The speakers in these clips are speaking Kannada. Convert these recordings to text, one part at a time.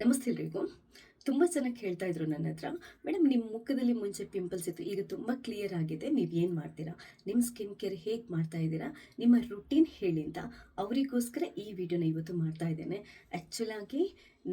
ನಮಸ್ತೆ ಎಲ್ರಿಗೂ. ತುಂಬ ಜನ ಕೇಳ್ತಾ ಇದ್ರು ನನ್ನ ಹತ್ರ ಮೇಡಮ್ ನಿಮ್ಮ ಮುಖದಲ್ಲಿ ಮುಂಚೆ ಪಿಂಪಲ್ಸ್ ಇತ್ತು, ಈಗ ತುಂಬ ಕ್ಲಿಯರ್ ಆಗಿದೆ, ನೀವು ಏನು ಮಾಡ್ತೀರಾ? ನಿಮ್ಮ ಸ್ಕಿನ್ ಕೇರ್ ಹೇಗೆ ಮಾಡ್ತಾ ಇದ್ದೀರಾ? ನಿಮ್ಮ ರುಟೀನ್ ಹೇಳಿ ಅಂತ ಅವರಿಗೋಸ್ಕರ ಈ ವಿಡಿಯೋನ ಇವತ್ತು ಮಾಡ್ತಾ ಇದ್ದೇನೆ. ಆ್ಯಕ್ಚುಲಾಗಿ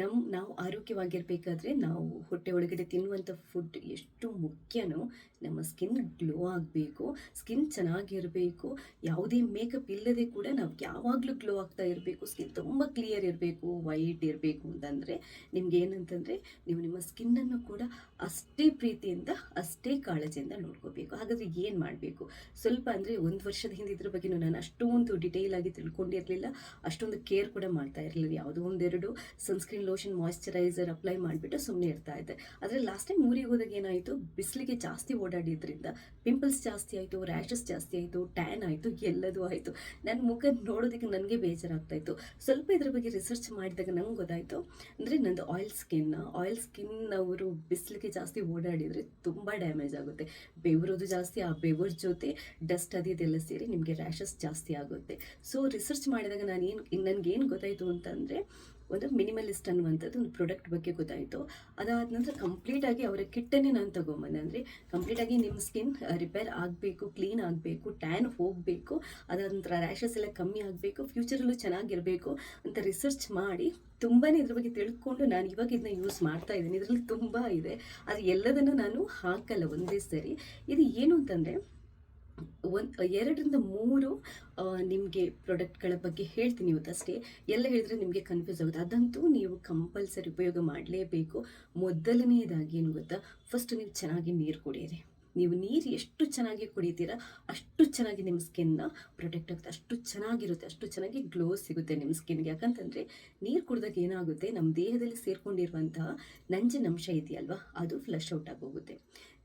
ನಮ್ಮ ನಾವು ಆರೋಗ್ಯವಾಗಿರಬೇಕಾದ್ರೆ ನಾವು ಹೊಟ್ಟೆ ಒಳಗಡೆ ತಿನ್ನುವಂಥ ಫುಡ್ ಎಷ್ಟು ಮುಖ್ಯನೋ ನಮ್ಮ ಸ್ಕಿನ್ ಗ್ಲೋ ಆಗಬೇಕು ಸ್ಕಿನ್ ಚೆನ್ನಾಗಿರಬೇಕು, ಯಾವುದೇ ಮೇಕಪ್ ಇಲ್ಲದೆ ಕೂಡ ನಾವು ಯಾವಾಗಲೂ ಗ್ಲೋ ಆಗ್ತಾ ಇರಬೇಕು ಸ್ಕಿನ್ ತುಂಬ ಕ್ಲಿಯರ್ ಇರಬೇಕು ವೈಟ್ ಇರಬೇಕು ಅಂತಂದರೆ ನಿಮ್ಗೆ ಏನಂತಂದರೆ ನೀವು ನಿಮ್ಮ ಸ್ಕಿನ್ನನ್ನು ಕೂಡ ಅಷ್ಟೇ ಪ್ರೀತಿಯಿಂದ, ಅಷ್ಟೇ ಕಾಳಜಿಯಿಂದ ನೋಡ್ಕೋಬೇಕು. ಹಾಗಾದರೆ ಏನು ಮಾಡಬೇಕು? ಸ್ವಲ್ಪ ಅಂದರೆ ಒಂದು ವರ್ಷದ ಹಿಂದೆ ಇದ್ರ ಬಗ್ಗೆ ನಾನು ಅಷ್ಟೊಂದು ಡಿಟೇಲ್ ಆಗಿ ತಿಳ್ಕೊಂಡಿರಲಿಲ್ಲ, ಅಷ್ಟೊಂದು ಕೇರ್ ಕೂಡ ಮಾಡ್ತಾ ಇರಲಿಲ್ಲ. ಯಾವುದೋ ಒಂದೆರಡು ಸನ್ಸ್ಕ್ರೀನ್ ಲೋಷನ್ ಮಾಯಿಶ್ಚರೈಸರ್ ಅಪ್ಲೈ ಮಾಡಿಬಿಟ್ಟು ಸುಮ್ಮನೆ ಇರ್ತಾ ಇದ್ದೆ. ಆದರೆ ಲಾಸ್ಟ್ ಟೈಮ್ ಊರಿಗೆ ಹೋದಾಗ ಏನಾಯಿತು? ಬಿಸಿಲಿಗೆ ಜಾಸ್ತಿ ಓಡಾಡಿದ್ರಿಂದ ಪಿಂಪಲ್ಸ್ ಜಾಸ್ತಿ ಆಯಿತು ರ್ಯಾಷಸ್ ಜಾಸ್ತಿ ಆಯಿತು ಟ್ಯಾನ್ ಆಯಿತು, ಎಲ್ಲದೂ ಆಯಿತು. ನನ್ನ ಮುಖ ನೋಡೋದಕ್ಕೆ ನನಗೆ ಬೇಜಾರಾಗ್ತಾ ಇತ್ತು. ಸ್ವಲ್ಪ ಇದ್ರ ಬಗ್ಗೆ ರಿಸರ್ಚ್ ಮಾಡಿದಾಗ ನಂಗೆ ಗೊತ್ತಾಯಿತು. ಅಂದರೆ ನಂದು ಆಯಿಲ್ ಸ್ಕಿನ್ ಆಯಿಲ್ ಸ್ಕಿನ್ ಅವರು ಬಿಸಿಲಿಗೆ ಜಾಸ್ತಿ ಓಡಾಡಿದರೆ ತುಂಬ ಡ್ಯಾಮೇಜ್ ಆಗುತ್ತೆ. ಬೆವರೋದು ಜಾಸ್ತಿ, ಆ ಬೆವರ್ ಜೊತೆ ಡಸ್ಟ್ ಅದು ಇದೆಲ್ಲ ಸೇರಿ ನಿಮಗೆ ರ್ಯಾಷಸ್ ಜಾಸ್ತಿ ಆಗುತ್ತೆ. ಸೊ ರಿಸರ್ಚ್ ಮಾಡಿದಾಗ ನಾನು ಏನು ನನಗೇನು ಗೊತ್ತಾಯಿತು ಅಂತಂದರೆ ಒಂದು ಮಿನಿಮಲಿಸ್ಟ್ ಅನ್ನುವಂಥದ್ದು ಒಂದು ಪ್ರಾಡಕ್ಟ್ ಬಗ್ಗೆ ಗೊತ್ತಾಯಿತು. ಅದಾದ ನಂತರ ಕಂಪ್ಲೀಟಾಗಿ ಅವರ ಕಿಟ್ಟನ್ನೇ ನಾನು ತೊಗೊಂಬಂದೆ. ಅಂದರೆ ಕಂಪ್ಲೀಟಾಗಿ ನಿಮ್ಮ ಸ್ಕಿನ್ ರಿಪೇರ್ ಆಗಬೇಕು ಕ್ಲೀನ್ ಆಗಬೇಕು ಟ್ಯಾನ್ ಹೋಗಬೇಕು, ಅದಾದ ನಂತರ ರ್ಯಾಷಸ್ ಎಲ್ಲ ಕಮ್ಮಿ ಆಗಬೇಕು ಫ್ಯೂಚರಲ್ಲೂ ಚೆನ್ನಾಗಿರಬೇಕು ಅಂತ ರಿಸರ್ಚ್ ಮಾಡಿ ತುಂಬಾ ಇದ್ರ ಬಗ್ಗೆ ತಿಳ್ಕೊಂಡು ನಾನು ಇವಾಗ ಇದನ್ನ ಯೂಸ್ ಮಾಡ್ತಾ ಇದ್ದೀನಿ. ಇದರಲ್ಲಿ ತುಂಬ ಇದೆ. ಅದು ಎಲ್ಲದನ್ನು ನಾನು ಹಾಕಲ್ಲ ಒಂದೇ ಸರಿ. ಇದು ಏನು ಅಂತಂದರೆ ಒಂದು, ಎರಡರಿಂದ ಮೂರು ನಿಮಗೆ ಪ್ರಾಡಕ್ಟ್ಗಳ ಬಗ್ಗೆ ಹೇಳ್ತೀನಿ ಇವತ್ತಷ್ಟೇ. ಎಲ್ಲ ಹೇಳಿದ್ರೆ ನಿಮಗೆ ಕನ್ಫ್ಯೂಸ್ ಆಗುತ್ತೆ. ಅದಂತೂ ನೀವು ಕಂಪಲ್ಸರಿ ಉಪಯೋಗ ಮಾಡಲೇಬೇಕು. ಮೊದಲನೆಯದಾಗಿ ಏನು ಗೊತ್ತಾ? ಫಸ್ಟ್ ನೀವು ಚೆನ್ನಾಗಿ ನೀರು ಕುಡಿಯಿರಿ. ನೀವು ನೀರು ಎಷ್ಟು ಚೆನ್ನಾಗಿ ಕುಡಿತೀರಾ, ಅಷ್ಟು ಚೆನ್ನಾಗಿ ನಿಮ್ಮ ಸ್ಕಿನ್ನ ಪ್ರೊಟೆಕ್ಟ್ ಆಗುತ್ತೆ. ಅಷ್ಟು ಚೆನ್ನಾಗಿರುತ್ತೆ, ಅಷ್ಟು ಚೆನ್ನಾಗಿ ಗ್ಲೋ ಸಿಗುತ್ತೆ ನಿಮ್ಮ ಸ್ಕಿನ್ಗೆ ಯಾಕಂತಂದರೆ ನೀರು ಕುಡಿದಾಗ ಏನಾಗುತ್ತೆ? ನಮ್ಮ ದೇಹದಲ್ಲಿ ಸೇರ್ಕೊಂಡಿರುವಂತಹ ನಂಜಿನಂಶ ಇದೆಯಲ್ವಾ? ಅದು ಫ್ಲಶ್ ಔಟ್ ಆಗೋಗುತ್ತೆ.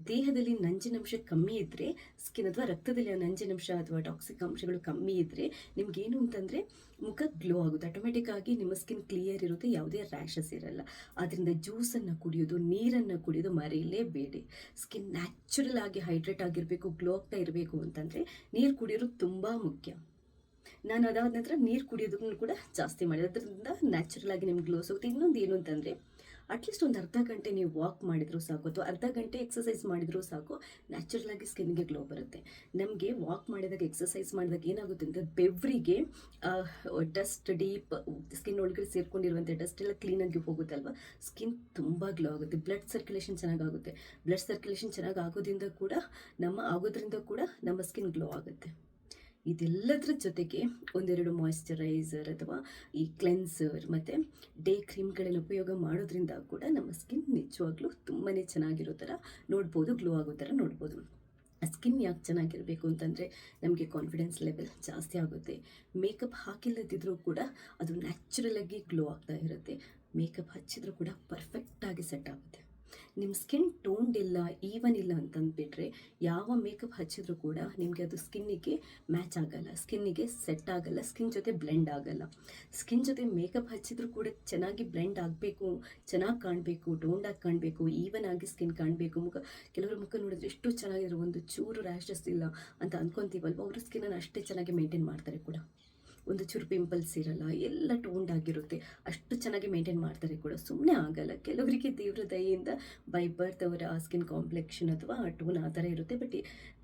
ದೇಹದಲ್ಲಿ ನಂಜಿನಂಶ ಕಮ್ಮಿ ಇದ್ದರೆ ಸ್ಕಿನ್ ಅಥವಾ ರಕ್ತದಲ್ಲಿ ಆ ನಂಜಿನಂಶ ಅಥವಾ ಟಾಕ್ಸಿಕ್ ಅಂಶಗಳು ಕಮ್ಮಿ ಇದ್ದರೆ ನಿಮ್ಗೇನು ಅಂತಂದರೆ ಮುಖ ಗ್ಲೋ ಆಗುತ್ತೆ. ಆಟೋಮೆಟಿಕ್ ಆಗಿ ನಿಮ್ಮ ಸ್ಕಿನ್ ಕ್ಲಿಯರ್ ಇರುತ್ತೆ, ಯಾವುದೇ ರ್ಯಾಷಸ್ ಇರಲ್ಲ. ಅದರಿಂದ ಜ್ಯೂಸನ್ನು ಕುಡಿಯೋದು, ನೀರನ್ನು ಕುಡಿಯೋದು ಮರೆಯಲೇಬೇಡಿ. ಸ್ಕಿನ್ ನ್ಯಾಚುರಲ್ ಆಗಿ ಹೈಡ್ರೇಟ್ ಆಗಿರಬೇಕು ಗ್ಲೋ ಆಗ್ತಾ ಇರಬೇಕು ಅಂತಂದರೆ ನೀರು ಕುಡಿಯೋದು ತುಂಬ ಮುಖ್ಯ. ನಾನು ಅದಾದ ನಂತರ ನೀರು ಕುಡಿಯೋದನ್ನು ಕೂಡ ಜಾಸ್ತಿ ಮಾಡಿದೆ ಅದರಿಂದ ನ್ಯಾಚುರಲ್ ಆಗಿ ನಿಮ್ಗೆ ಗ್ಲೋಸ್ ಹೋಗುತ್ತೆ ಇನ್ನೊಂದು ಏನು ಅಂತಂದರೆ ಅಟ್ಲೀಸ್ಟ್ ಒಂದು ಅರ್ಧ ಗಂಟೆ ನೀವು ವಾಕ್ ಮಾಡಿದರೂ ಸಾಕು, ಅಥವಾ ಅರ್ಧ ಗಂಟೆ ಎಕ್ಸಸೈಸ್ ಮಾಡಿದರೂ ಸಾಕು ನ್ಯಾಚುರಲ್ ಆಗಿ ಸ್ಕಿನ್ಗೆ ಗ್ಲೋ ಬರುತ್ತೆ. ನಮಗೆ ವಾಕ್ ಮಾಡಿದಾಗ ಎಕ್ಸಸೈಸ್ ಮಾಡಿದಾಗ ಏನಾಗುತ್ತೆ ಅಂದರೆ, ಬೆವ್ರಿಗೆ ಡಸ್ಟ್ ಡೀಪ್ ಸ್ಕಿನ್ ಒಳಗಡೆ ಸೇರ್ಕೊಂಡಿರುವಂಥ ಡಸ್ಟ್ ಎಲ್ಲ ಕ್ಲೀನಾಗಿ ಹೋಗುತ್ತಲ್ವ ಸ್ಕಿನ್ ತುಂಬ ಗ್ಲೋ ಆಗುತ್ತೆ. ಬ್ಲಡ್ ಸರ್ಕ್ಯುಲೇಷನ್ ಚೆನ್ನಾಗಾಗುತ್ತೆ. ಬ್ಲಡ್ ಸರ್ಕ್ಯುಲೇಷನ್ ಚೆನ್ನಾಗಿ ಆಗೋದ್ರಿಂದ ಕೂಡ, ನಮ್ಮ ಆಗೋದ್ರಿಂದ ಕೂಡ ನಮ್ಮ ಸ್ಕಿನ್ ಗ್ಲೋ ಆಗುತ್ತೆ. ಇದೆಲ್ಲದರ ಜೊತೆಗೆ ಒಂದೆರಡು ಮಾಯಿಶ್ಚರೈಸರ್ ಅಥವಾ ಈ ಕ್ಲೆನ್ಸರ್ ಮತ್ತು ಡೇ ಕ್ರೀಮ್ಗಳನ್ನು ಉಪಯೋಗ ಮಾಡೋದ್ರಿಂದ ಕೂಡ ನಮ್ಮ ಸ್ಕಿನ್ ನಿಜವಾಗ್ಲೂ ತುಂಬಾ ಚೆನ್ನಾಗಿರೋ ಥರ ನೋಡ್ಬೋದು ಗ್ಲೋ ಆಗೋ ಥರ ನೋಡ್ಬೋದು. ಸ್ಕಿನ್ ಯಾಕೆ ಚೆನ್ನಾಗಿರಬೇಕು ಅಂತಂದರೆ ನಮಗೆ ಕಾನ್ಫಿಡೆನ್ಸ್ ಲೆವೆಲ್ ಜಾಸ್ತಿ ಆಗುತ್ತೆ. ಮೇಕಪ್ ಹಾಕಿಲ್ಲದಿದ್ದರೂ ಕೂಡ ಅದು ನ್ಯಾಚುರಲಾಗಿ ಗ್ಲೋ ಆಗ್ತಾ ಇರುತ್ತೆ. ಮೇಕಪ್ ಹಚ್ಚಿದ್ರೂ ಕೂಡ ಪರ್ಫೆಕ್ಟಾಗಿ ಸೆಟ್ ಆಗುತ್ತೆ. ನಿಮ್ಮ ಸ್ಕಿನ್ ಟೋನ್ಡ್ ಇಲ್ಲ ಈವನ್ ಇಲ್ಲ ಅಂತಂದ್ಬಿಟ್ರೆ ಯಾವ ಮೇಕಪ್ ಹಚ್ಚಿದ್ರು ಕೂಡ ನಿಮಗೆ ಅದು ಸ್ಕಿನ್ನಿಗೆ ಮ್ಯಾಚ್ ಆಗಲ್ಲ. ಸ್ಕಿನ್ನಿಗೆ ಸೆಟ್ ಆಗಲ್ಲ ಸ್ಕಿನ್ ಜೊತೆ ಬ್ಲೆಂಡ್ ಆಗಲ್ಲ. ಸ್ಕಿನ್ ಜೊತೆ ಮೇಕಪ್ ಹಚ್ಚಿದ್ರು ಕೂಡ ಚೆನ್ನಾಗಿ ಬ್ಲೆಂಡ್ ಆಗಬೇಕು, ಚೆನ್ನಾಗಿ ಕಾಣಬೇಕು ಟೋನ್ಡಾಗಿ ಕಾಣಬೇಕು ಈವನ್ ಆಗಿ ಸ್ಕಿನ್ ಕಾಣಬೇಕು. ಮುಖ, ಕೆಲವರ ಮುಖ ನೋಡಿದ್ರೆ ಎಷ್ಟು ಚೆನ್ನಾಗಿರೋ ಒಂದು ಚೂರು ರ್ಯಾಶಸ್ ಇಲ್ಲ ಅಂತ ಅಂದ್ಕೊತೀವಲ್ವ ಅವರು ಸ್ಕಿನ್ನನ್ನು ಅಷ್ಟೇ ಚೆನ್ನಾಗಿ ಮೇಂಟೈನ್ ಮಾಡ್ತಾರೆ ಕೂಡ. ಒಂದು ಚೂರು ಪಿಂಪಲ್ಸ್ ಇರಲ್ಲ, ಎಲ್ಲ ಟೋನ್ಡ್ ಆಗಿರುತ್ತೆ. ಅಷ್ಟು ಚೆನ್ನಾಗಿ ಮೇಂಟೈನ್ ಮಾಡ್ತಾರೆ ಕೂಡ. ಸುಮ್ಮನೆ ಆಗಲ್ಲ. ಕೆಲವರಿಗೆ ತೀವ್ರ ದಯೆಯಿಂದ ಬೈ ಬರ್ತ್ ಅವರ ಸ್ಕಿನ್ ಕಾಂಪ್ಲೆಕ್ಷನ್ ಅಥವಾ ಟೋನ್ ಆ ಥರ ಇರುತ್ತೆ. ಬಟ್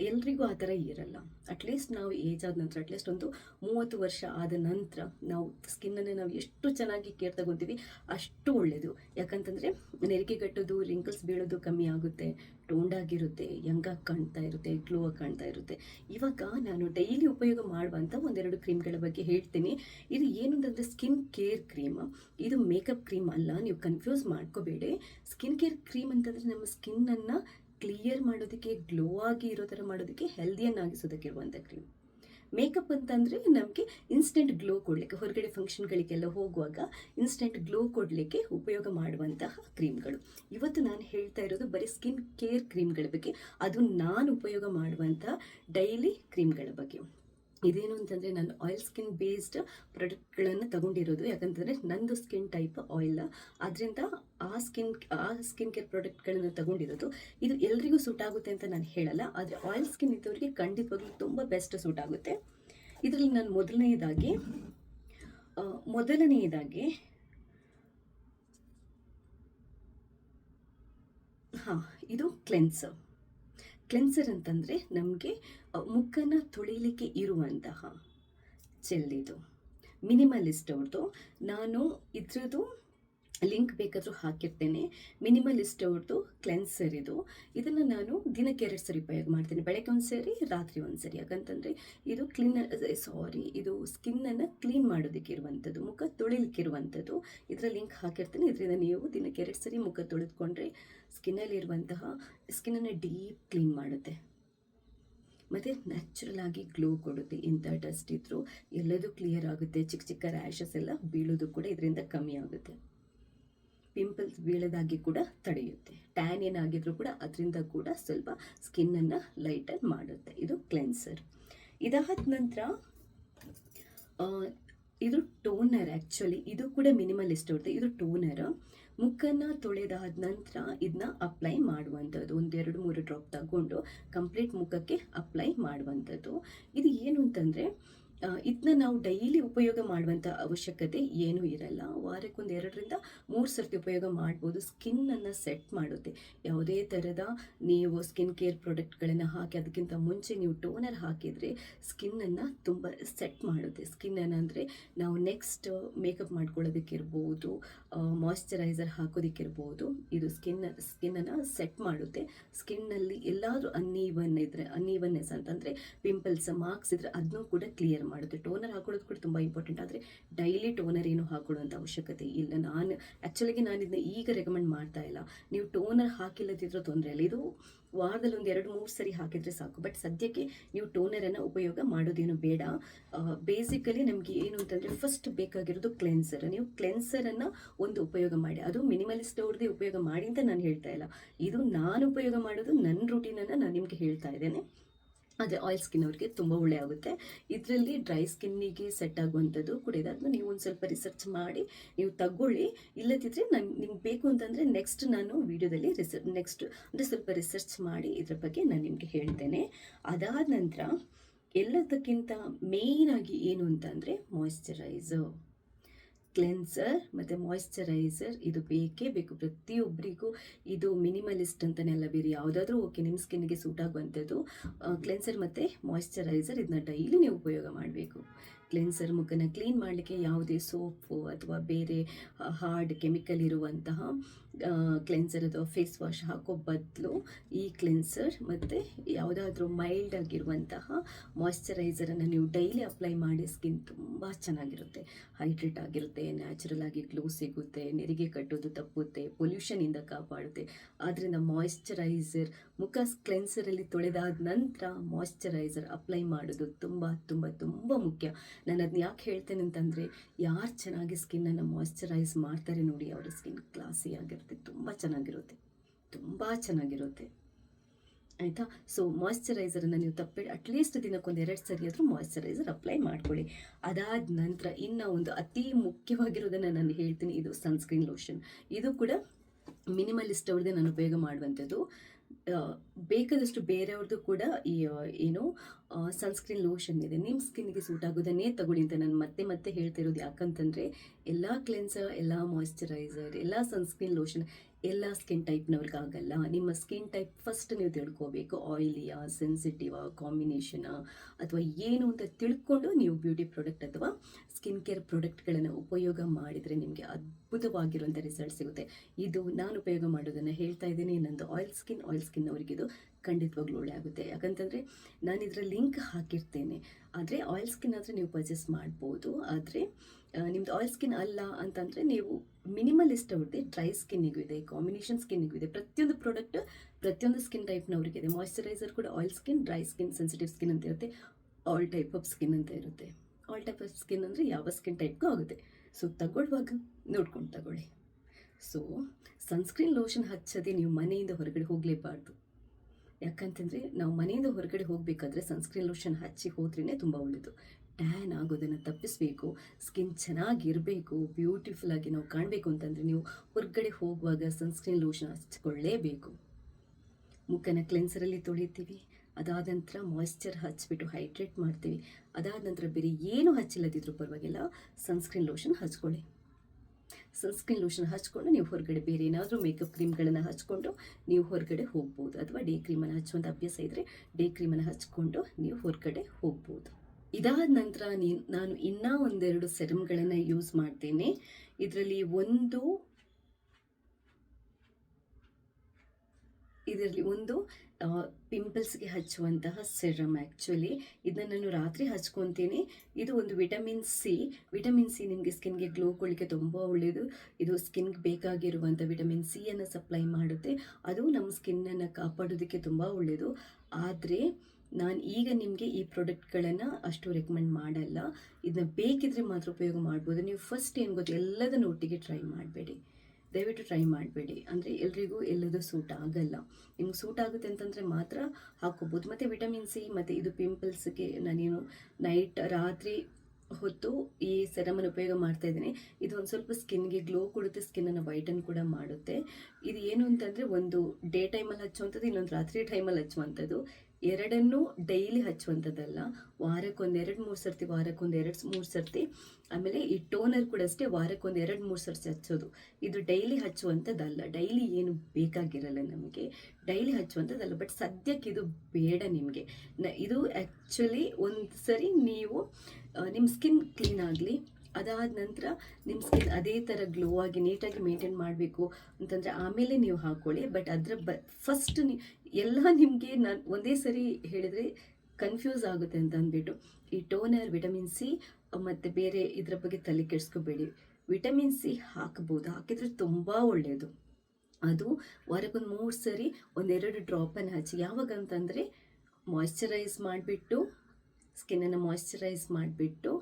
ಎಲ್ರಿಗೂ ಆ ಥರ ಇರಲ್ಲ. ಅಟ್ಲೀಸ್ಟ್ ನಾವು ಏಜ್ ಆದ ನಂತರ ಅಟ್ಲೀಸ್ಟ್ ಒಂದು ಮೂವತ್ತು ವರ್ಷ ಆದ ನಂತರ ನಾವು ಸ್ಕಿನ್ನನ್ನು ನಾವು ಎಷ್ಟು ಚೆನ್ನಾಗಿ ಕೇರ್ ತಗೊತೀವಿ, ಅಷ್ಟು ಒಳ್ಳೆಯದು ಯಾಕಂತಂದರೆ ನೆರಿಗೆ ಕಟ್ಟೋದು ರಿಂಕಲ್ಸ್ ಬೀಳೋದು ಕಮ್ಮಿ ಆಗುತ್ತೆ. ಟೋಂಡ್ ಆಗಿರುತ್ತೆ. ಯಂಗಾಗಿ ಕಾಣ್ತಾ ಇರುತ್ತೆ. ಗ್ಲೋ ಆಗಿ ಕಾಣ್ತಾ ಇರುತ್ತೆ. ಇವಾಗ ನಾನು ಡೈಲಿ ಉಪಯೋಗ ಮಾಡುವಂಥ ಒಂದೆರಡು ಕ್ರೀಮ್ಗಳ ಬಗ್ಗೆ ಹೇಳ್ತೀನಿ. ಇದು ಏನು ಅಂತಂದರೆ ಸ್ಕಿನ್ ಕೇರ್ ಕ್ರೀಮ್ ಇದು ಮೇಕಪ್ ಕ್ರೀಮ್ ಅಲ್ಲ, ನೀವು ಕನ್ಫ್ಯೂಸ್ ಮಾಡ್ಕೋಬೇಡಿ. ಸ್ಕಿನ್ ಕೇರ್ ಕ್ರೀಮ್ ಅಂತಂದರೆ ನಮ್ಮ ಸ್ಕಿನ್ನನ್ನು ಕ್ಲಿಯರ್ ಮಾಡೋದಕ್ಕೆ ಗ್ಲೋ ಆಗಿ ಇರೋ ಥರ ಮಾಡೋದಕ್ಕೆ ಹೆಲ್ದಿಯನ್ನಾಗಿಸೋದಕ್ಕೆ ಇರುವಂಥ ಕ್ರೀಮ್ ಮೇಕಪ್ ಅಂತಂದರೆ ನಮಗೆ ಇನ್ಸ್ಟೆಂಟ್ ಗ್ಲೋ ಕೊಡಲಿಕ್ಕೆ, ಹೊರಗಡೆ ಫಂಕ್ಷನ್ಗಳಿಗೆಲ್ಲ ಹೋಗುವಾಗ ಇನ್ಸ್ಟೆಂಟ್ ಗ್ಲೋ ಕೊಡಲಿಕ್ಕೆ ಉಪಯೋಗ ಮಾಡುವಂತಹ ಕ್ರೀಮ್ಗಳು ಇವತ್ತು ನಾನು ಹೇಳ್ತಾ ಇರೋದು ಬರೀ ಸ್ಕಿನ್ ಕೇರ್ ಕ್ರೀಮ್ಗಳ ಬಗ್ಗೆ. ಅದು ನಾನು ಉಪಯೋಗ ಮಾಡುವಂಥ ಡೈಲಿ ಕ್ರೀಮ್ಗಳ ಬಗ್ಗೆ. ಇದೇನು ಅಂತಂದರೆ ನಾನು ಆಯಿಲ್ ಸ್ಕಿನ್ ಬೇಸ್ಡ್ ಪ್ರಾಡಕ್ಟ್ಗಳನ್ನು ತಗೊಂಡಿರೋದು. ಯಾಕಂತಂದರೆ ನಂದು ಸ್ಕಿನ್ ಟೈಪ್ ಆಯಿಲ್ ಅದರಿಂದ ಆ ಸ್ಕಿನ್ ಆ ಸ್ಕಿನ್ ಕೇರ್ ಪ್ರಾಡಕ್ಟ್ಗಳನ್ನು ತಗೊಂಡಿರೋದು. ಇದು ಎಲ್ರಿಗೂ ಸೂಟ್ ಆಗುತ್ತೆ ಅಂತ ನಾನು ಹೇಳಲ್ಲ. ಆದರೆ ಆಯಿಲ್ ಸ್ಕಿನ್ ಇದ್ದವರಿಗೆ ಖಂಡಿತವಾಗ್ಲೂ ತುಂಬ ಬೆಸ್ಟ್ ಸೂಟ್ ಆಗುತ್ತೆ. ಇದರಲ್ಲಿ ನಾನು ಮೊದಲನೆಯದಾಗಿ ಮೊದಲನೆಯದಾಗಿ, ಹಾಂ, ಇದು ಕ್ಲೆನ್ಸರ್ ಕ್ಲೆನ್ಸರ್ ಅಂತಂದರೆ ನಮಗೆ ಮುಖನ ತೊಳಿಲಿಕ್ಕೆ ಇರುವಂತಹ ಚೆಲ್ಲಿದು ಮಿನಿಮಲಿಸ್ಟ್ ಅವ್ರದ್ದು ನಾನು ಇದ್ರದ್ದು ಲಿಂಕ್ ಬೇಕಾದರೂ ಹಾಕಿರ್ತೇನೆ. ಮಿನಿಮಲಿಸ್ಟ್ ಅವ್ರದ್ದು ಕ್ಲೆನ್ಸರ್ ಇದು. ಇದನ್ನು ನಾನು ದಿನಕ್ಕೆ ಎರಡು ಸರಿ ಉಪಯೋಗ ಮಾಡ್ತೀನಿ. ಬೆಳಗ್ಗೆ ಒಂದು ಸರಿ, ರಾತ್ರಿ ಒಂದು ಸರಿ. ಯಾಕಂತಂದರೆ ಇದು ಕ್ಲೀನ್, ಸಾರಿ, ಇದು ಸ್ಕಿನ್ನನ್ನು ಕ್ಲೀನ್ ಮಾಡೋದಕ್ಕೆ ಇರುವಂಥದ್ದು ಮುಖ ತೊಳಿಲಿಕ್ಕೆ ಇರುವಂಥದ್ದು ಇದರ ಲಿಂಕ್ ಹಾಕಿರ್ತೇನೆ. ಇದರಿಂದ ನೀವು ದಿನಕ್ಕೆ ಎರಡು ಸರಿ ಮುಖ ತೊಳೆದುಕೊಂಡ್ರೆ ಸ್ಕಿನ್ನಲ್ಲಿರುವಂತಹ ಸ್ಕಿನ್ನನ್ನು ಡೀಪ್ ಕ್ಲೀನ್ ಮಾಡುತ್ತೆ. ಮತ್ತು ನ್ಯಾಚುರಲ್ ಆಗಿ ಗ್ಲೋ ಕೊಡುತ್ತೆ. ಇಂಥ ಡಸ್ಟ್ ಇದ್ದರೂ ಎಲ್ಲದೂ ಕ್ಲಿಯರ್ ಆಗುತ್ತೆ. ಚಿಕ್ಕ ಚಿಕ್ಕ ರ್ಯಾಷಸ್ ಎಲ್ಲ ಬೀಳೋದು ಕೂಡ ಇದರಿಂದ ಕಮ್ಮಿ ಆಗುತ್ತೆ. ಪಿಂಪಲ್ಸ್ ಬೀಳದಾಗಿ ಕೂಡ ತಡೆಯುತ್ತೆ. ಟ್ಯಾನ್ ಏನಾಗಿದ್ರೂ ಕೂಡ ಅದರಿಂದ ಕೂಡ ಸ್ವಲ್ಪ ಸ್ಕಿನ್ನನ್ನು ಲೈಟನ್ ಮಾಡುತ್ತೆ. ಇದು ಕ್ಲೆನ್ಸರ್ ಇದಾದ ನಂತರ ಇದು ಟೋನರ್ ಆ್ಯಕ್ಚುಲಿ ಇದು ಕೂಡ ಮಿನಿಮಲಿಸ್ಟ್ ಅವ್ರದ್ದು ಇದು ಟೋನರ್ ಮುಖನ ತೊಳೆದಾದ ನಂತರ ಇದನ್ನ ಅಪ್ಲೈ ಮಾಡುವಂಥದ್ದು. ಒಂದೆರಡು ಮೂರು ಡ್ರಾಪ್ ತಗೊಂಡು ಕಂಪ್ಲೀಟ್ ಮುಖಕ್ಕೆ ಅಪ್ಲೈ ಮಾಡುವಂಥದ್ದು. ಇದು ಏನು ಅಂತಂದರೆ ಇದನ್ನ ನಾವು ಡೈಲಿ ಉಪಯೋಗ ಮಾಡುವಂಥ ಅವಶ್ಯಕತೆ ಏನೂ ಇರಲ್ಲ. ವಾರಕ್ಕೊಂದು ಎರಡರಿಂದ ಮೂರು ಸರ್ತಿ ಉಪಯೋಗ ಮಾಡ್ಬೋದು. ಸ್ಕಿನ್ನನ್ನು ಸೆಟ್ ಮಾಡುತ್ತೆ. ಯಾವುದೇ ಥರದ ನೀವು ಸ್ಕಿನ್ ಕೇರ್ ಪ್ರಾಡಕ್ಟ್ಗಳನ್ನು ಹಾಕಿ ಅದಕ್ಕಿಂತ ಮುಂಚೆ ನೀವು ಟೋನರ್ ಹಾಕಿದರೆ ಸ್ಕಿನ್ನನ್ನು ತುಂಬ ಸೆಟ್ ಮಾಡುತ್ತೆ. ಸ್ಕಿನ್ನನ್ನು ಅಂದರೆ ನಾವು ನೆಕ್ಸ್ಟ್ ಮೇಕಪ್ ಮಾಡ್ಕೊಳ್ಳೋದಕ್ಕಿರ್ಬೋದು ಮಾಯ್ಶ್ಚರೈಸರ್ ಹಾಕೋದಕ್ಕಿರ್ಬೋದು, ಇದು ಸ್ಕಿನ್, ಸ್ಕಿನ್ನನ್ನು ಸೆಟ್ ಮಾಡುತ್ತೆ. ಸ್ಕಿನ್ನಲ್ಲಿ ಎಲ್ಲಾದರೂ ಅನ್ನೀವನ್ ಇದ್ದರೆ ಅನ್ನೀವನ್ನೆಸ್ ಅಂತಂದರೆ ಪಿಂಪಲ್ಸ್, ಮಾರ್ಕ್ಸ್ ಇದ್ದರೆ ಅದನ್ನೂ ಕೂಡ ಕ್ಲಿಯರ್ ಮಾಡುತ್ತೆ ಟೋನರ್ ಹಾಕೊಳ್ಳೋದು ಕೂಡ ತುಂಬ ಇಂಪಾರ್ಟೆಂಟ್ ಆದರೆ ಡೈಲಿ ಟೋನರ್ ಏನು ಹಾಕೊಳ್ಳುವಂಥ ಅವಶ್ಯಕತೆ ಇಲ್ಲ. ನಾನು ಆ್ಯಕ್ಚುಲಿಗೆ ನಾನು ಇದನ್ನ ಈಗ ರೆಕಮೆಂಡ್ ಮಾಡ್ತಾ ಇಲ್ಲ. ನೀವು ಟೋನರ್ ಹಾಕಿಲ್ಲದಿದ್ರೂ ತೊಂದರೆ ಇಲ್ಲ. ಇದು ವಾರದಲ್ಲಿ ಒಂದು ಎರಡು, ಮೂರು ಸರಿ ಹಾಕಿದರೆ ಸಾಕು. ಬಟ್ ಸದ್ಯಕ್ಕೆ ನೀವು ಟೋನರನ್ನು ಉಪಯೋಗ ಮಾಡೋದೇನು ಬೇಡ. ಬೇಸಿಕಲಿ ನಮಗೆ ಏನು ಅಂತಂದರೆ ಫಸ್ಟ್ ಬೇಕಾಗಿರೋದು ಕ್ಲೆನ್ಸರ್ ನೀವು ಕ್ಲೆನ್ಸರನ್ನು ಒಂದು ಉಪಯೋಗ ಮಾಡಿ. ಅದು ಮಿನಿಮಲಿಸ್ಟ್ ಅವ್ರದ್ದೇ ಉಪಯೋಗ ಮಾಡಿ ಅಂತ ನಾನು ಹೇಳ್ತಾ ಇಲ್ಲ. ಇದು ನಾನು ಉಪಯೋಗ ಮಾಡೋದು ನನ್ನ ರುಟೀನನ್ನು ನಾನು ನಿಮಗೆ ಹೇಳ್ತಾ ಇದ್ದೇನೆ. ಆದರೆ ಆಯಿಲ್ ಸ್ಕಿನ್ ಅವ್ರಿಗೆ ತುಂಬ ಒಳ್ಳೆ ಆಗುತ್ತೆ. ಇದರಲ್ಲಿ ಡ್ರೈ ಸ್ಕಿನ್ನಿಗೆ ಸೆಟ್ ಆಗುವಂಥದ್ದು ಕೂಡ ಇದೆ. ಅದನ್ನ ನೀವು ಒಂದು ಸ್ವಲ್ಪ ರಿಸರ್ಚ್ ಮಾಡಿ, ನೀವು ತಗೊಳ್ಳಿ. ಇಲ್ಲದಿದ್ದರೆ ನಾನು, ನಿಮ್ಗೆ ಬೇಕು ಅಂತಂದರೆ ನೆಕ್ಸ್ಟ್ ನಾನು ವಿಡಿಯೋದಲ್ಲಿ ರಿಸರ್ ನೆಕ್ಸ್ಟ್ ಅಂದರೆ ಸ್ವಲ್ಪ ರಿಸರ್ಚ್ ಮಾಡಿ ಇದರ ಬಗ್ಗೆ ನಾನು ನಿಮಗೆ ಹೇಳ್ತೇನೆ. ಅದಾದ ನಂತರ ಎಲ್ಲದಕ್ಕಿಂತ ಮೇಯ್ನಾಗಿ ಏನು ಅಂತಂದರೆ ಮಾಯ್ಶ್ಚರೈಸರ್ ಕ್ಲೆನ್ಸರ್ ಮತ್ತು ಮಾಯಿಶ್ಚರೈಸರ್ ಇದು ಬೇಕೇ ಬೇಕು. ಪ್ರತಿಯೊಬ್ಬರಿಗೂ ಇದು ಮಿನಿಮಲಿಸ್ಟ್ ಅಂತನೆಲ್ಲ ಬೇರೆ ಯಾವುದಾದ್ರೂ ಓಕೆ ನಿಮ್ಮ ಸ್ಕಿನ್ಗೆ ಸೂಟ್ ಆಗುವಂಥದ್ದು ಕ್ಲೆನ್ಸರ್ ಮತ್ತು ಮಾಯ್ಶ್ಚರೈಸರ್ ಇದನ್ನ ಡೈಲಿ ನೀವು ಉಪಯೋಗ ಮಾಡಬೇಕು. ಕ್ಲೆನ್ಸರ್ ಮುಖನ ಕ್ಲೀನ್ ಮಾಡಲಿಕ್ಕೆ ಯಾವುದೇ ಸೋಪು ಅಥವಾ ಬೇರೆ ಹಾರ್ಡ್ ಕೆಮಿಕಲ್ ಇರುವಂತಹ ಕ್ಲೆನ್ಸರ್ ಅಥವಾ ಫೇಸ್ ವಾಶ್ ಹಾಕೋ ಬದಲು ಈ ಕ್ಲೆನ್ಸರ್ ಮತ್ತು ಯಾವುದಾದ್ರೂ ಮೈಲ್ಡ್ ಆಗಿರುವಂತಹ ಮಾಯ್ಶ್ಚರೈಸರನ್ನು ನೀವು ಡೈಲಿ ಅಪ್ಲೈ ಮಾಡಿ ಸ್ಕಿನ್ ತುಂಬ ಚೆನ್ನಾಗಿರುತ್ತೆ. ಹೈಡ್ರೇಟ್ ಆಗಿರುತ್ತೆ ನ್ಯಾಚುರಲ್ ಆಗಿ ಗ್ಲೋ ಸಿಗುತ್ತೆ, ನೆರಿಗೆ ಕಟ್ಟೋದು ತಪ್ಪುತ್ತೆ ಪೊಲ್ಯೂಷನಿಂದ ಕಾಪಾಡುತ್ತೆ. ಆದ್ದರಿಂದ ಮಾಯ್ಶ್ಚರೈಸರ್ ಮುಖ ಕ್ಲೆನ್ಸರಲ್ಲಿ ತೊಳೆದಾದ ನಂತರ ಮಾಯ್ಶ್ಚರೈಸರ್ ಅಪ್ಲೈ ಮಾಡೋದು ತುಂಬ ತುಂಬ ತುಂಬ ಮುಖ್ಯ. ನಾನು ಅದನ್ನ ಯಾಕೆ ಹೇಳ್ತೇನೆ ಅಂತಂದರೆ, ಯಾರು ಚೆನ್ನಾಗಿ ಸ್ಕಿನ್ನನ್ನು ಮಾಯ್ಶ್ಚರೈಸ್ ಮಾಡ್ತಾರೆ ನೋಡಿ, ಅವರ ಸ್ಕಿನ್ ಕ್ಲಾಸಿ ಆಗಿರುತ್ತೆ. ತುಂಬ ಚೆನ್ನಾಗಿರುತ್ತೆ. ತುಂಬ ಚೆನ್ನಾಗಿರುತ್ತೆ. ಆಯಿತಾ? ಸೊ ಮಾಯಿಶ್ಚರೈಸರನ್ನು ನೀವು ತಪ್ಪಿ ಅಟ್ಲೀಸ್ಟ್ ದಿನಕ್ಕೊಂದು ಎರಡು ಸರಿ ಆದರೂ ಮಾಯಿಶ್ಚರೈಸರ್ ಅಪ್ಲೈ ಮಾಡ್ಕೊಳ್ಳಿ. ಅದಾದ ನಂತರ ಇನ್ನು ಒಂದು ಅತಿ ಮುಖ್ಯವಾಗಿರೋದನ್ನು ನಾನು ಹೇಳ್ತೀನಿ, ಇದು ಸನ್ಸ್ಕ್ರೀನ್ ಲೋಷನ್ ಇದು ಕೂಡ ಮಿನಿಮಲಿಸ್ಟ್ ಅವ್ರದ್ದೇ ನಾನು ಉಪಯೋಗ ಮಾಡುವಂಥದ್ದು. ಬೇಕಾದಷ್ಟು ಬೇರೆಯವ್ರದ್ದು ಕೂಡ ಈ ಏನು ಸನ್ಸ್ಕ್ರೀನ್ ಲೋಷನ್ ಇದೆ. ನಿಮ್ಮ ಸ್ಕಿನ್ಗೆ ಸೂಟ್ ಆಗೋದನ್ನೇ ತಗೊಳ್ಳಿ ಅಂತ ನಾನು ಮತ್ತೆ ಮತ್ತೆ ಹೇಳ್ತಿರೋದು ಯಾಕಂತಂದರೆ, ಎಲ್ಲ ಕ್ಲೆನ್ಸರ್ ಎಲ್ಲ ಮಾಯಿಶ್ಚರೈಸರ್ ಎಲ್ಲ ಸನ್ಸ್ಕ್ರೀನ್ ಲೋಷನ್ ಎಲ್ಲ ಸ್ಕಿನ್ ಟೈಪ್ನವ್ರಿಗಾಗಲ್ಲ ನಿಮ್ಮ ಸ್ಕಿನ್ ಟೈಪ್ ಫಸ್ಟ್ ನೀವು ತಿಳ್ಕೋಬೇಕು. ಆಯಿಲಿಯಾ ಸೆನ್ಸಿಟಿವಾ ಕಾಂಬಿನೇಷನಾ ಅಥವಾ ಏನು ಅಂತ ತಿಳ್ಕೊಂಡು ನೀವು ಬ್ಯೂಟಿ ಪ್ರಾಡಕ್ಟ್ ಅಥವಾ ಸ್ಕಿನ್ ಕೇರ್ ಪ್ರಾಡಕ್ಟ್ಗಳನ್ನು ಉಪಯೋಗ ಮಾಡಿದರೆ ನಿಮಗೆ ಅದ್ಭುತವಾಗಿರುವಂಥ ರಿಸಲ್ಟ್ ಸಿಗುತ್ತೆ. ಇದು ನಾನು ಉಪಯೋಗ ಮಾಡೋದನ್ನು ಹೇಳ್ತಾ ಇದ್ದೀನಿ. ನಂದು ಆಯಿಲ್ ಸ್ಕಿನ್ ಆಯಿಲ್ ಸ್ಕಿನ್ ಅವರಿಗಿದು ಖಂಡಿತವಾಗ್ಲೂ ಒಳ್ಳೆ ಆಗುತ್ತೆ. ಯಾಕಂತಂದರೆ ನಾನು ಇದರ ಲಿಂಕ್ ಹಾಕಿರ್ತೇನೆ. ಆದರೆ ಆಯಿಲ್ ಸ್ಕಿನ್ ಆದರೆ ನೀವು ಪರ್ಚೇಸ್ ಮಾಡ್ಬೋದು. ಆದರೆ ನಿಮ್ಮದು ಆಯಿಲ್ ಸ್ಕಿನ್ ಅಲ್ಲ ಅಂತಂದರೆ ನೀವು ಮಿನಿಮಲಿಸ್ಟ್ ಅವ್ರದ್ದು ಡ್ರೈ ಸ್ಕಿನ್ನಿಗೂ ಇದೆ ಕಾಂಬಿನೇಷನ್ ಸ್ಕಿನ್ನಿಗೂ ಇದೆ. ಪ್ರತಿಯೊಂದು ಪ್ರಾಡಕ್ಟ್ ಪ್ರತಿಯೊಂದು ಸ್ಕಿನ್ ಟೈಪ್ನವ್ರಿಗೆ ಇದೆ. ಮಾಯಿಶ್ಚರೈಸರ್ ಕೂಡ oil skin dry skin sensitive skin ಅಂತ ಇರುತ್ತೆ. ಆಲ್ ಟೈಪ್ ಆಫ್ ಸ್ಕಿನ್ ಅಂತ ಇರುತ್ತೆ. ಆಲ್ ಟೈಪ್ ಆಫ್ ಸ್ಕಿನ್ ಅಂದರೆ ಯಾವ ಸ್ಕಿನ್ ಟೈಪ್ಗೂ ಆಗುತ್ತೆ. ಸೊ ತಗೊಳ್ಳುವಾಗ ನೋಡ್ಕೊಂಡು ತಗೊಳ್ಳಿ. ಸೊ ಸನ್ಸ್ಕ್ರೀನ್ ಲೋಷನ್ ಹಚ್ಚದೆ ನೀವು ಮನೆಯಿಂದ ಹೊರಗಡೆ ಹೋಗಲೇಬಾರ್ದು. ಯಾಕಂತಂದರೆ ನಾವು ಮನೆಯಿಂದ ಹೊರಗಡೆ ಹೋಗಬೇಕಾದ್ರೆ ಸನ್ಸ್ಕ್ರೀನ್ ಲೋಷನ್ ಹಚ್ಚಿ ಹೋದ್ರೇ ತುಂಬ ಒಳ್ಳೆಯದು ಟ್ಯಾನ್ ಆಗೋದನ್ನು ತಪ್ಪಿಸಬೇಕು ಸ್ಕಿನ್ ಚೆನ್ನಾಗಿರಬೇಕು ಬ್ಯೂಟಿಫುಲ್ ಆಗಿ ನಾವು ಕಾಣಬೇಕು ಅಂತಂದರೆ ನೀವು ಹೊರಗಡೆ ಹೋಗುವಾಗ ಸನ್ಸ್ಕ್ರೀನ್ ಲೋಷನ್ ಹಚ್ಕೊಳ್ಳೇಬೇಕು. ಮುಖನ ಕ್ಲೆನ್ಸರಲ್ಲಿ ತೊಳಿತೀವಿ, ಅದಾದ ನಂತರ ಮಾಯ್ಶ್ಚರ್ ಹಚ್ಬಿಟ್ಟು ಹೈಡ್ರೇಟ್ ಮಾಡ್ತೀವಿ, ಅದಾದ ನಂತರ ಬೇರೆ ಏನು ಹಚ್ಚಿಲ್ಲದಿದ್ರೂ ಪರವಾಗಿಲ್ಲ ಸನ್ಸ್ಕ್ರೀನ್ ಲೋಷನ್ ಹಚ್ಕೊಳ್ಳಿ. ಸನ್ಸ್ಕ್ರೀನ್ ಲೋಷನ್ ಹಚ್ಕೊಂಡು ನೀವು ಹೊರಗಡೆ ಬೇರೆ ಏನಾದರೂ ಮೇಕಪ್ ಕ್ರೀಮ್ಗಳನ್ನು ಹಚ್ಕೊಂಡು ನೀವು ಹೊರಗಡೆ ಹೋಗ್ಬೋದು, ಅಥವಾ ಡೇ ಕ್ರೀಮನ್ನು ಹಚ್ಚುವಂಥ ಅಭ್ಯಾಸ ಇದ್ದರೆ ಡೇ ಕ್ರೀಮನ್ನು ಹಚ್ಕೊಂಡು ನೀವು ಹೊರಗಡೆ ಹೋಗ್ಬೋದು. ಇದಾದ ನಂತರ ನಾನು ಇನ್ನೂ ಒಂದೆರಡು ಸೆರಮ್ಗಳನ್ನು ಯೂಸ್ ಮಾಡ್ತೇನೆ. ಇದರಲ್ಲಿ ಒಂದು ಇದರಲ್ಲಿ ಒಂದು ಪಿಂಪಲ್ಸ್ಗೆ ಹಚ್ಚುವಂತಹ ಸೆರಮ್ ಆ್ಯಕ್ಚುಲಿ ಇದನ್ನ ನಾನು ರಾತ್ರಿ ಹಚ್ಕೊತೀನಿ. ಇದು ಒಂದು ವಿಟಮಿನ್ ಸಿ ವಿಟಮಿನ್ ಸಿ ನಿಮಗೆ ಸ್ಕಿನ್ಗೆ ಗ್ಲೋ ಕೊಡಲಿಕ್ಕೆ ತುಂಬ ಒಳ್ಳೆಯದು ಇದು ಸ್ಕಿನ್ಗೆ ಬೇಕಾಗಿರುವಂಥ ವಿಟಮಿನ್ ಸಿಯನ್ನು ಸಪ್ಲೈ ಮಾಡುತ್ತೆ. ಅದು ನಮ್ಮ ಸ್ಕಿನ್ನನ್ನು ಕಾಪಾಡೋದಕ್ಕೆ ತುಂಬ ಒಳ್ಳೆಯದು ಆದರೆ ನಾನು ಈಗ ನಿಮಗೆ ಈ ಪ್ರಾಡಕ್ಟ್ಗಳನ್ನು ಅಷ್ಟು ರೆಕಮೆಂಡ್ ಮಾಡಲ್ಲ. ಇದನ್ನ ಬೇಕಿದ್ರೆ ಮಾತ್ರ ಉಪಯೋಗ ಮಾಡ್ಬೋದು. ನೀವು ಫಸ್ಟ್ ಏನು ಗೊತ್ತು ಎಲ್ಲದನ್ನು ಒಟ್ಟಿಗೆ ಟ್ರೈ ಮಾಡಬೇಡಿ. ದಯವಿಟ್ಟು ಟ್ರೈ ಮಾಡಬೇಡಿ. ಅಂದರೆ ಎಲ್ರಿಗೂ ಎಲ್ಲದೂ ಸೂಟ್ ಆಗಲ್ಲ. ನಿಮ್ಗೆ ಸೂಟ್ ಆಗುತ್ತೆ ಅಂತಂದರೆ ಮಾತ್ರ ಹಾಕೋಬೋದು ಮತ್ತು ವಿಟಮಿನ್ ಸಿ ಮತ್ತು ಇದು ಪಿಂಪಲ್ಸ್ಗೆ ನಾನೇನು ನೈಟ್ ರಾತ್ರಿ ಹೊತ್ತು ಈ ಸೆರಮನ್ನು ಉಪಯೋಗ ಮಾಡ್ತಾ ಇದ್ದೀನಿ. ಇದು ಒಂದು ಸ್ವಲ್ಪ ಸ್ಕಿನ್ಗೆ ಗ್ಲೋ ಕೊಡುತ್ತೆ ಸ್ಕಿನ್ನನ್ನು ವೈಟನ್ ಕೂಡ ಮಾಡುತ್ತೆ. ಇದು ಏನು ಅಂತಂದರೆ ಒಂದು ಡೇ ಟೈಮಲ್ಲಿ ಹಚ್ಚುವಂಥದ್ದು, ಇನ್ನೊಂದು ರಾತ್ರಿ ಟೈಮಲ್ಲಿ ಹಚ್ಚುವಂಥದ್ದು. ಎರಡನ್ನೂ ಡೈಲಿ ಹಚ್ಚುವಂಥದ್ದಲ್ಲ. ವಾರಕ್ಕೊಂದು ಎರಡು, ಮೂರು ಸರ್ತಿ, ವಾರಕ್ಕೊಂದು ಎರಡು, ಮೂರು ಸರ್ತಿ. ಆಮೇಲೆ ಈ ಟೋನರ್ ಕೂಡ ಅಷ್ಟೇ ವಾರಕ್ಕೊಂದು ಎರಡು, ಮೂರು ಸರ್ತಿ ಹಚ್ಚೋದು. ಇದು ಡೈಲಿ ಹಚ್ಚುವಂಥದ್ದಲ್ಲ. ಡೈಲಿ ಏನು ಬೇಕಾಗಿರಲ್ಲ ನಮಗೆ. ಡೈಲಿ ಹಚ್ಚುವಂಥದ್ದಲ್ಲ. ಬಟ್ ಸದ್ಯಕ್ಕೆ ಇದು ಬೇಡ ನಿಮಗೆ. ಇದು ಆ್ಯಕ್ಚುಲಿ ಒಂದು ಸರಿ ನೀವು ನಿಮ್ಮ ಸ್ಕಿನ್ ಕ್ಲೀನ್ ಆಗಲಿ, ಅದಾದ ನಂತರ ನಿಮ್ಮ ಸ್ಕಿನ್ ಅದೇ ಥರ ಗ್ಲೋ ಆಗಿ ನೀಟಾಗಿ ಮೇಂಟೈನ್ ಮಾಡಬೇಕು. ಅಂತಂದರೆ ಆಮೇಲೆ ನೀವು ಹಾಕ್ಕೊಳ್ಳಿ ಬಟ್ ಅದರ ಬ ಫಸ್ಟ್ ನೀ ಎಲ್ಲ ನಿಮಗೆ ನಾನು ಒಂದೇ ಸರಿ ಹೇಳಿದರೆ ಕನ್ಫ್ಯೂಸ್ ಆಗುತ್ತೆ ಅಂತ ಅಂದ್ಬಿಟ್ಟು ಈ ಟೋನರ್ ವಿಟಮಿನ್ ಸಿ ಮತ್ತು ಬೇರೆ ಇದರ ಬಗ್ಗೆ ತಲೆ ಕೆಡಿಸ್ಕೋಬೇಡಿ. ವಿಟಮಿನ್ ಸಿ ಹಾಕ್ಬೋದು, ಹಾಕಿದರೆ ತುಂಬ ಒಳ್ಳೆಯದು ಅದು ವಾರಕ್ಕೊಂದು ಮೂರು ಸರಿ ಒಂದೆರಡು ಡ್ರಾಪನ್ನು ಹಚ್ಚಿ, ಯಾವಾಗ ಅಂತಂದರೆ ಮಾಯ್ಶ್ಚರೈಸ್ ಮಾಡಿಬಿಟ್ಟು ಸ್ಕಿನ್ನನ್ನು ಮಾಯ್ಶ್ಚರೈಸ್ ಮಾಡಿಬಿಟ್ಟು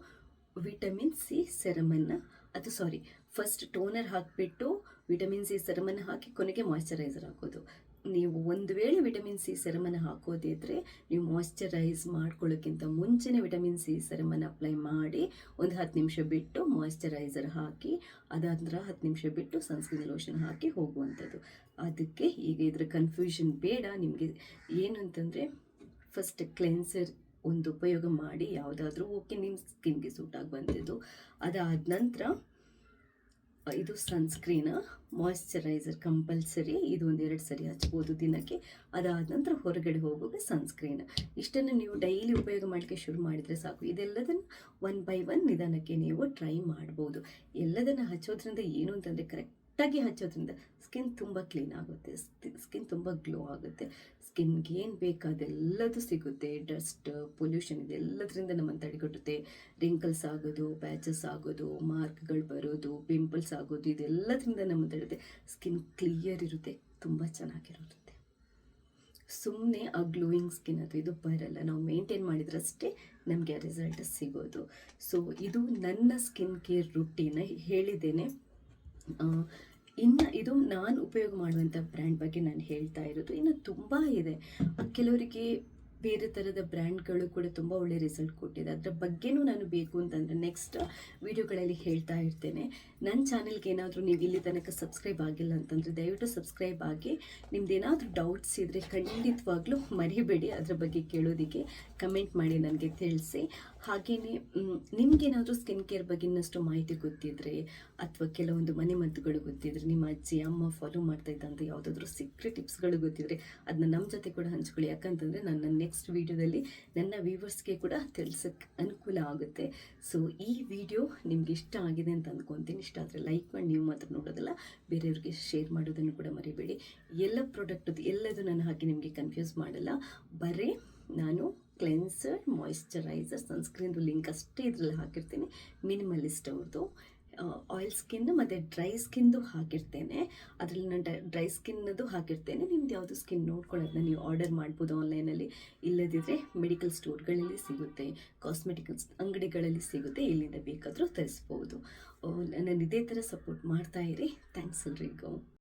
ವಿಟಮಿನ್ ಸಿ ಸೆರಮನ್ನು ಅದು ಸಾರಿ ಫಸ್ಟ್ ಟೋನರ್ ಹಾಕಿಬಿಟ್ಟು ವಿಟಮಿನ್ ಸಿ ಸೆರಮನ್ನು ಹಾಕಿ ಕೊನೆಗೆ ಮಾಯ್ಶ್ಚರೈಸರ್ ಹಾಕೋದು. ನೀವು ಒಂದು ವೇಳೆ ವಿಟಮಿನ್ ಸಿ ಸೆರಮನ್ನು ಹಾಕೋದಿದ್ರೆ ನೀವು ಮಾಯಶ್ಚರೈಸ್ ಮಾಡ್ಕೊಳ್ಳೋಕ್ಕಿಂತ ಮುಂಚೆನೇ ವಿಟಮಿನ್ ಸಿ ಸೆರಮನ್ನು ಅಪ್ಲೈ ಮಾಡಿ ಒಂದು ಹತ್ತು ನಿಮಿಷ ಬಿಟ್ಟು ಮಾಯಶ್ಚರೈಸರ್ ಹಾಕಿ ಅದಾದ ಹತ್ತು ನಿಮಿಷ ಬಿಟ್ಟು ಸನ್ಸ್ಕ್ರೀನ್ ಲೋಷನ್ ಹಾಕಿ ಹೋಗುವಂಥದ್ದು. ಅದಕ್ಕೆ ಈಗ ಇದರ ಕನ್ಫ್ಯೂಷನ್ ಬೇಡ, ನಿಮಗೆ ಏನು ಅಂತಂದರೆ ಫಸ್ಟ್ ಕ್ಲೆನ್ಸರ್ ಒಂದು ಉಪಯೋಗ ಮಾಡಿ, ಯಾವುದಾದ್ರೂ ಓಕೆ ನಿಮ್ಮ ಸ್ಕಿನ್ಗೆ ಸೂಟ್ ಬಂದಿದ್ದು. ಅದಾದ ನಂತರ ಇದು ಸನ್ಸ್ಕ್ರೀನ್ ಮಾಯ್ಶ್ಚರೈಸರ್ ಕಂಪಲ್ಸರಿ ಇದು ಒಂದು ಎರಡು ಸರಿ ಹಚ್ಬೋದು ದಿನಕ್ಕೆ. ಅದಾದ ನಂತರ ಹೊರಗಡೆ ಹೋಗುವಾಗ ಸನ್ಸ್ಕ್ರೀನ್ ಇಷ್ಟನ್ನು ನೀವು ಡೈಲಿ ಉಪಯೋಗ ಮಾಡಲಿಕ್ಕೆ ಶುರು ಮಾಡಿದರೆ ಸಾಕು. ಇದೆಲ್ಲದನ್ನು ಒನ್ ಬೈ ಒನ್ ನಿಧಾನಕ್ಕೆ ನೀವು ಟ್ರೈ ಮಾಡ್ಬೋದು. ಎಲ್ಲದನ್ನು ಹಚ್ಚೋದ್ರಿಂದ ಏನು ಅಂತಂದರೆ ಕರೆಕ್ಟಾಗಿ ಹಚ್ಚೋದ್ರಿಂದ ಸ್ಕಿನ್ ತುಂಬ ಕ್ಲೀನ್ ಆಗುತ್ತೆ ಸ್ಕಿನ್ ತುಂಬ ಗ್ಲೋ ಆಗುತ್ತೆ. ಸ್ಕಿನ್ಗೆ ಏನು ಬೇಕಾದೆಲ್ಲದು ಸಿಗುತ್ತೆ ಡಸ್ಟ್ ಪೊಲ್ಯೂಷನ್ ಇದೆಲ್ಲದರಿಂದ ನಮ್ಮನ್ನು ತಡೆಗಟ್ಟುತ್ತೆ. ರಿಂಕಲ್ಸ್ ಆಗೋದು ಪ್ಯಾಚಸ್ ಆಗೋದು ಮಾರ್ಕ್ಗಳು ಬರೋದು ಪಿಂಪಲ್ಸ್ ಆಗೋದು, ಇದೆಲ್ಲದರಿಂದ ನಮ್ಮನ್ನು ತಡೆಯುತ್ತೆ ಸ್ಕಿನ್ ಕ್ಲಿಯರ್ ಇರುತ್ತೆ, ತುಂಬ ಚೆನ್ನಾಗಿರುತ್ತೆ. ಸುಮ್ಮನೆ ಆ ಗ್ಲೋಯಿಂಗ್ ಸ್ಕಿನ್ ಅದು ಇದು ಬರಲ್ಲ, ನಾವು ಮೇಂಟೈನ್ ಮಾಡಿದ್ರಷ್ಟೇ ನಮಗೆ ಆ ರಿಸಲ್ಟ್ ಸಿಗೋದು. ಸೊ ಇದು ನನ್ನ ಸ್ಕಿನ್ ಕೇರ್ ರುಟೀನ ಹೇಳಿದ್ದೇನೆ. ಇನ್ನು ಇದು ನಾನು ಉಪಯೋಗ ಮಾಡುವಂಥ ಬ್ರ್ಯಾಂಡ್ ಬಗ್ಗೆ ನಾನು ಹೇಳ್ತಾ ಇರೋದು ಇನ್ನು ತುಂಬ ಇದೆ. ಕೆಲವರಿಗೆ ಬೇರೆ ಥರದ ಬ್ರ್ಯಾಂಡ್ಗಳು ಕೂಡ ತುಂಬ ಒಳ್ಳೆ ರಿಸಲ್ಟ್ ಕೊಟ್ಟಿದೆ. ಅದರ ಬಗ್ಗೆನೂ ನಾನು ಬೇಕು ಅಂತಂದರೆ ನೆಕ್ಸ್ಟ್ ವೀಡಿಯೋಗಳಲ್ಲಿ ಹೇಳ್ತಾ ಇರ್ತೇನೆ. ನನ್ನ ಚಾನೆಲ್ಗೆ ಏನಾದರೂ ನೀವು ಇಲ್ಲಿ ತನಕ ಸಬ್ಸ್ಕ್ರೈಬ್ ಆಗಿಲ್ಲ ಅಂತಂದರೆ ದಯವಿಟ್ಟು ಸಬ್ಸ್ಕ್ರೈಬ್ ಆಗಿ. ನಿಮ್ದು ಏನಾದರೂ ಡೌಟ್ಸ್ ಇದ್ದರೆ ಖಂಡಿತವಾಗ್ಲೂ ಮರಿಬೇಡಿ. ಅದರ ಬಗ್ಗೆ ಕೇಳೋದಕ್ಕೆ ಕಮೆಂಟ್ ಮಾಡಿ ನನಗೆ ತಿಳಿಸಿ. ಹಾಗೆಯೇ ನಿಮಗೇನಾದರೂ ಸ್ಕಿನ್ ಕೇರ್ ಬಗ್ಗೆ ಇನ್ನಷ್ಟು ಮಾಹಿತಿ ಗೊತ್ತಿದ್ರೆ ಅಥವಾ ಕೆಲವೊಂದು ಮನೆ ಮದ್ದುಗಳು ಗೊತ್ತಿದ್ರೆ, ನಿಮ್ಮ ಅಜ್ಜಿ, ಅಮ್ಮ ಫಾಲೋ ಮಾಡ್ತಾ ಇದ್ದಂಥ ಯಾವುದಾದ್ರೂ ಸೀಕ್ರೆಟ್ ಟಿಪ್ಸ್ಗಳು ಗೊತ್ತಿದ್ರೆ ಅದನ್ನ ನಮ್ಮ ಜೊತೆ ಕೂಡ ಹಂಚ್ಕೊಳ್ಳಿ. ಯಾಕಂತಂದರೆ ನನ್ನ ನೆಕ್ಸ್ಟ್ ವೀಡಿಯೋದಲ್ಲಿ ನನ್ನ ವ್ಯೂವರ್ಸ್ಗೆ ಕೂಡ ತಿಳ್ಸೋಕ್ಕೆ ಅನುಕೂಲ ಆಗುತ್ತೆ. ಸೊ ಈ ವಿಡಿಯೋ ನಿಮ್ಗೆ ಇಷ್ಟ ಆಗಿದೆ ಅಂತ ಅಂದ್ಕೊತೀನಿ ಇಷ್ಟ ಆದರೆ ಲೈಕ್ ಮಾಡಿ, ನೀವು ಮಾತ್ರ ನೋಡೋದಲ್ಲ, ಬೇರೆಯವ್ರಿಗೆ ಶೇರ್ ಮಾಡೋದನ್ನು ಕೂಡ ಮರಿಬೇಡಿ. ಎಲ್ಲ ಪ್ರಾಡಕ್ಟದ್ದು ಎಲ್ಲದು ನಾನು ಹಾಕಿ ನಿಮಗೆ ಕನ್ಫ್ಯೂಸ್ ಮಾಡಲ್ಲ. ಬರೀ ನಾನು ಕ್ಲೆನ್ಸರ್ ಮಾಯಿಶ್ಚರೈಸರ್ ಸನ್ಸ್ಕ್ರೀನ್ದು ಲಿಂಕ್ ಅಷ್ಟೇ ಇದರಲ್ಲಿ ಹಾಕಿರ್ತೀನಿ. ಮಿನಿಮಲಿಸ್ಟ್ ಅವ್ರದ್ದು ಆಯಿಲ್ ಸ್ಕಿನ್ ಮತ್ತು ಡ್ರೈ ಸ್ಕಿನ್ದು ಹಾಕಿರ್ತೇನೆ. ಅದರಲ್ಲಿ ನಾನು ಡ್ರೈ ಸ್ಕಿನ್ನದು ಹಾಕಿರ್ತೇನೆ. ನಿಮ್ದು ಯಾವುದು ಸ್ಕಿನ್ ನೋಡ್ಕೊಳ್ಳೋದನ್ನ ನೀವು ಆರ್ಡರ್ ಮಾಡ್ಬೋದು ಆನ್ಲೈನಲ್ಲಿ ಇಲ್ಲದಿದ್ದರೆ ಮೆಡಿಕಲ್ ಸ್ಟೋರ್ಗಳಲ್ಲಿ ಸಿಗುತ್ತೆ ಕಾಸ್ಮೆಟಿಕ್ಸ್ ಅಂಗಡಿಗಳಲ್ಲಿ ಸಿಗುತ್ತೆ, ಇಲ್ಲಿಂದ ಬೇಕಾದರೂ ತರಿಸ್ಬೋದು. ನಾನು ಇದೇ ಥರ ಸಪೋರ್ಟ್ ಮಾಡ್ತಾ ಇರಿ. ಥ್ಯಾಂಕ್ಸ್ ಎಲ್ರಿಗೂ.